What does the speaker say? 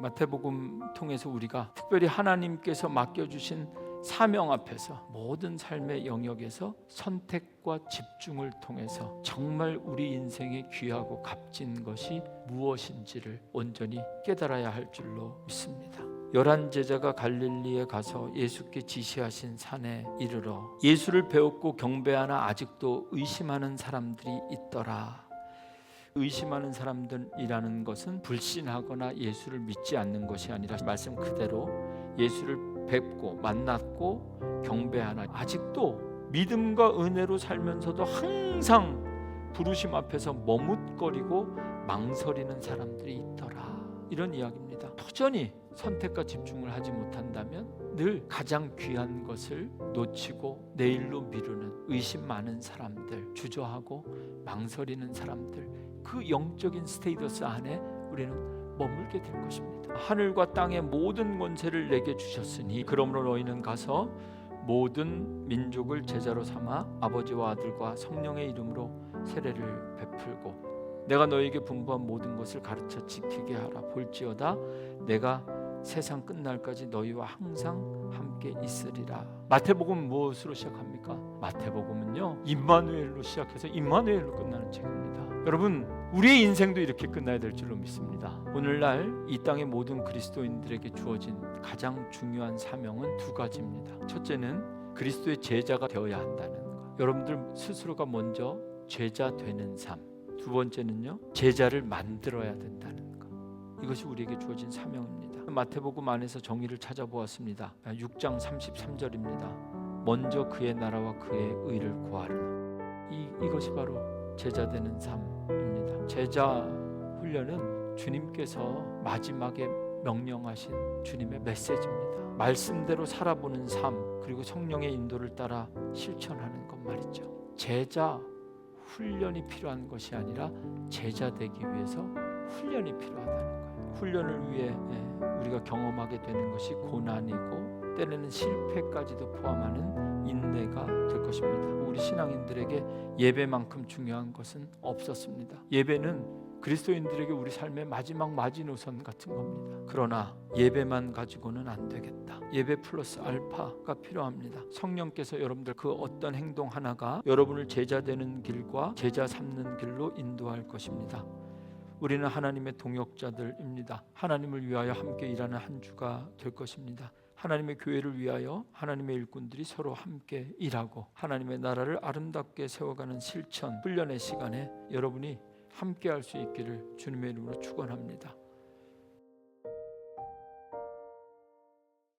마태복음 통해서 우리가 특별히 하나님께서 맡겨주신 사명 앞에서 모든 삶의 영역에서 선택과 집중을 통해서 정말 우리 인생에 귀하고 값진 것이 무엇인지를 온전히 깨달아야 할 줄로 믿습니다. 열한 제자가 갈릴리에 가서 예수께 지시하신 산에 이르러 예수를 배웠고 경배하나 아직도 의심하는 사람들이 있더라. 의심하는 사람들이라는 것은 불신하거나 예수를 믿지 않는 것이 아니라 말씀 그대로 예수를 뵙고 만났고 경배하나 아직도 믿음과 은혜로 살면서도 항상 부르심 앞에서 머뭇거리고 망설이는 사람들이 있더라 이런 이야기입니다. 여전히 선택과 집중을 하지 못한다면 늘 가장 귀한 것을 놓치고 내일로 미루는 의심 많은 사람들, 주저하고 망설이는 사람들 그 영적인 스테이터스 안에 우리는 머물게 될 것입니다. 하늘과 땅의 모든 권세를 내게 주셨으니 그러므로 너희는 가서 모든 민족을 제자로 삼아 아버지와 아들과 성령의 이름으로 세례를 베풀고 내가 너에게 분부한 모든 것을 가르쳐 지키게 하라 볼지어다 내가 세상 끝날까지 너희와 항상 함께 있으리라. 마태복음 무엇으로 시작합니까? 마태복음은요 임마누엘로 시작해서 임마누엘로 끝나는 책입니다. 여러분 우리의 인생도 이렇게 끝나야 될 줄로 믿습니다. 오늘날 이 땅의 모든 그리스도인들에게 주어진 가장 중요한 사명은 두 가지입니다. 첫째는 그리스도의 제자가 되어야 한다는 것. 여러분들 스스로가 먼저 제자 되는 삶. 두 번째는요 제자를 만들어야 된다는 것. 이것이 우리에게 주어진 사명입니다. 마태복음 안에서 정의를 찾아보았습니다. 6장 33절입니다. 먼저 그의 나라와 그의 의를 구하라. 이 이것이 바로 제자 되는 삶입니다. 제자 훈련은 주님께서 마지막에 명령하신 주님의 메시지입니다. 말씀대로 살아보는 삶 그리고 성령의 인도를 따라 실천하는 것 말이죠. 제자 훈련이 필요한 것이 아니라 제자 되기 위해서 훈련이 필요하다는 거예요. 훈련을 위해 예, 우리가 경험하게 되는 것이 고난이고 때로는 실패까지도 포함하는 인내가 될 것입니다. 우리 신앙인들에게 예배만큼 중요한 것은 없었습니다. 예배는 그리스도인들에게 우리 삶의 마지막 마지노선 같은 겁니다. 그러나 예배만 가지고는 안 되겠다. 예배 플러스 알파가 필요합니다. 성령께서 여러분들 그 어떤 행동 하나가 여러분을 제자 되는 길과 제자 삼는 길로 인도할 것입니다. 우리는 하나님의 동역자들입니다. 하나님을 위하여 함께 일하는 한 주가 될 것입니다. 하나님의 교회를 위하여 하나님의 일꾼들이 서로 함께 일하고 하나님의 나라를 아름답게 세워가는 실천 훈련의 시간에 여러분이 함께 할 수 있기를 주님의 이름으로 축원합니다.